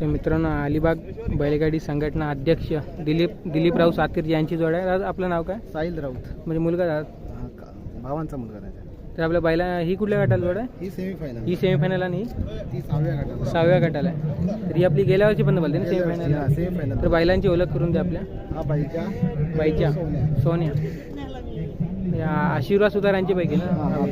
तर मित्रांनो अलिबाग बैलगाडी संघटना अध्यक्ष दिलीप दिलीपराव सातकर यांची जोड आहे. आज आपलं नाव काय? साहिल राऊत. म्हणजे मुलगा. हा, का- भावांचा मुलगा तर आपल्या बैला ही कुठल्या गटाला जोड आहे? ही सेमीफायनल ही सेमीफायनल आणि? ही ती सहाव्या गटाला. सहाव्या गटाला आहे. तर ही आपली गेल्या वर्षी पण बोलते ना सेमीफायनल सेमीफायनल तर बैलांची ओळख करून द्या आपल्या. हा बाईच्या. बाईच्या. सोन्या. या आशीर्वाद सुतारांची पैकी ना? हा.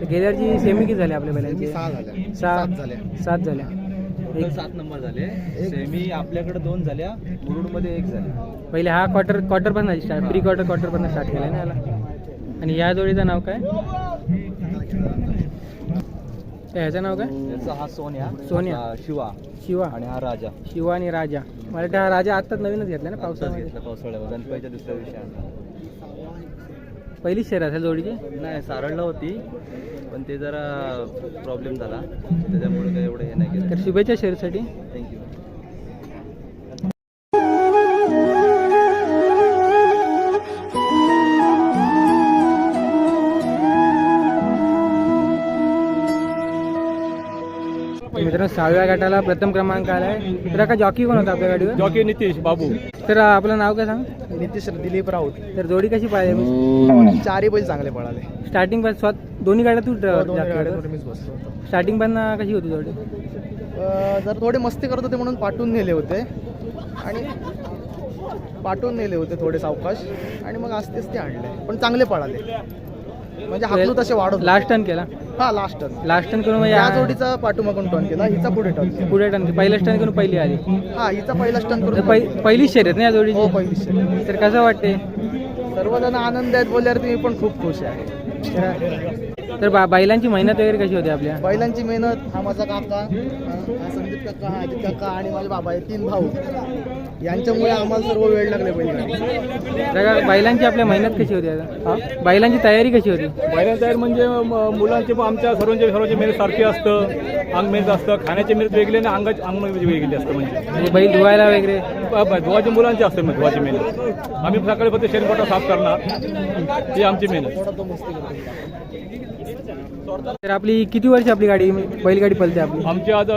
तर गेल्या वर्षी सेमी किती झाले आपल्या बैलांची? सहा झाल्या. सहा सात झाल्या. सात झाल्या. एक सात नंबर झाले. सेमी आपल्याकडे दोन झाल्या मुरुडमध्ये एक झाली. पहिले हा क्वार्टर क्वार्टर पण स्टार्ट प्री क्वार्टर क्वार्टर पण स्टार्ट केला ना याला. आणि या जोडीचं नाव काय? ह्याचं नाव काय? त्याचा हा सोन्या सोन्या. हा शिवा. शिवा. आणि हा राजा. शिवा आणि राजा. मला वाटतं हा राजा आत्ताच नवीनच घेतला ना आत्ताच पावसामध्ये घेतला पावसाळ्यावर गणपतीच्या दुसऱ्या दिवशी आणला पहिलीच शेर असेल जोडीची? नाही सारळला होती. पण ते जरा प्रॉब्लेम झाला. त्याच्यामुळे काही एवढं हे नाही केलं तर शुभेच्छा शेअरसाठी. थँक्यू मित्रांनो सहाव्या गटाला प्रथम क्रमांक आलाय. तर का जॉकी कोण होता आपल्या गाडीवर? जॉकी नितीश बाबू. तर आपलं नाव काय सांग? नितीश दिलीप राऊत. तर जोडी कशी पाहिजे चारही बैल चांगले पळाले. स्टार्टिंग पण स्वत दोन्ही गाड्या तू हो, स्टार्टिंग पण कशी होती जोडी? जर थोडे मस्ती करत होते म्हणून पाठवून नेले होते. आणि पाठवून नेले होते थोडे सावकाश. आणि मग आस्ते आस्ते आणले. पण चांगले पळाले. म्हणजे हाकलू तसे वाढत लास्ट टर्न केला? हा लास्ट टर्न लास्ट टर्न करून या जोडीचा पाठीमागून टर्न केला. हिचा पुढे टर्न पुढे टर्न पहिलं टर्न करून पहिली आली. हा हिचा पहिला टर्न करून पहि- पहिलीच शर्यत ना या हो जोडीची पहिली शर्यत. तर कसं वाटते सर्वजण आनंद आहेत बोलल्यावर मी पण खूप खुश आहे. तर बा बैलांची मेहनत वगैरे कशी होती आपल्या? बैलांची मेहनत हा माझा काका हा संदीप काका हा अजित काका आणि माझे बाबा हे तीन भाऊ. यांच्यामुळे आम्हाला सर्व वेळ लागले तर का बैलांची आपल्या मेहनत कशी होती आता? बैलांची तयारी कशी होती? बैलांचं तयार म्हणजे मुलांचे पण आमच्या सर्वांचे सर्वांची मेहनत सारखी असतं. अंग मेहनत असतं खाण्याची मेहनत वेगळी आणि अंगाची अंग वेगळी असतं म्हणजे. म्हणजे बैल धुवायला वगैरे? ब- ब- धुवाची मुलांची असते मग धुवाची मेहनत आम्ही सकाळी फक्त शेणकोटा साफ करणार. ही आमची मेहनत तर आपली किती वर्ष आपली गाडी बैलगाडी पलते आपली? आमची आज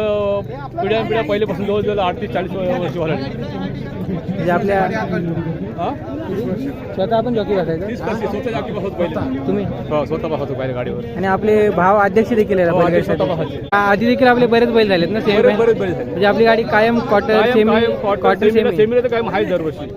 पिढ्या पिढ्या पहिल्यापासून जवळजवळ आठ ते चाळीस वर्ष व्हायला म्हणजे आपल्या स्वतः आपण जॉकी बसायचं? तुम्ही? हो स्वतः गाडीवर. आणि आपले भाव अध्यक्ष देखील हो, आधी देखील आपले बरेच बैल झालेत ना सेमी म्हणजे आपली गाडी कायम क्वार्टर कायम सेमी क्वार्टर सेमीला सेमी कायम आहेच दरवर्षी.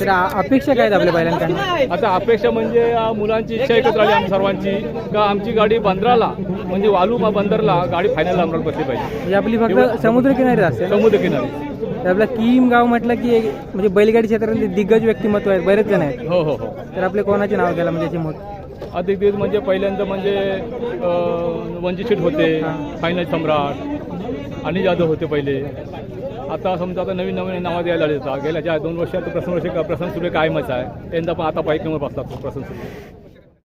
तर अपेक्षा काय आपल्या बैलांकडून आता अपेक्षा म्हणजे मुलांची इच्छा एकत्र आली आम्ही सर्वांची का आमची गाडी बंदराला म्हणजे वालू बंदरला गाडी फायनल लांबणार बसली पाहिजे. म्हणजे आपली फक्त समुद्रकिनारी असते ना? समुद्र किनारी. तर आपला किम गाव म्हटलं की एक- म्हणजे बैलगाडी क्षेत्रातले दिग्गज व्यक्तिमत्व आहेत बरेच जण आहेत. हो हो हो. तर आपले कोणाचे नाव घ्यायला म्हणजे मोठ अधिक दिवस म्हणजे पहिल्यांदा म्हणजे अ, वंचित होते फायनल सम्राट आणि जाधव होते पहिले. आता समजा आता नवीन नवीन नावं द्यायला लागले. आता गेल्या ज्या दोन वर्षात प्रसन्न वर्षी प्रसन्न सुरे कायमच आहे. यंदा पण आता नंबर बसतात प्रसन्न सुरे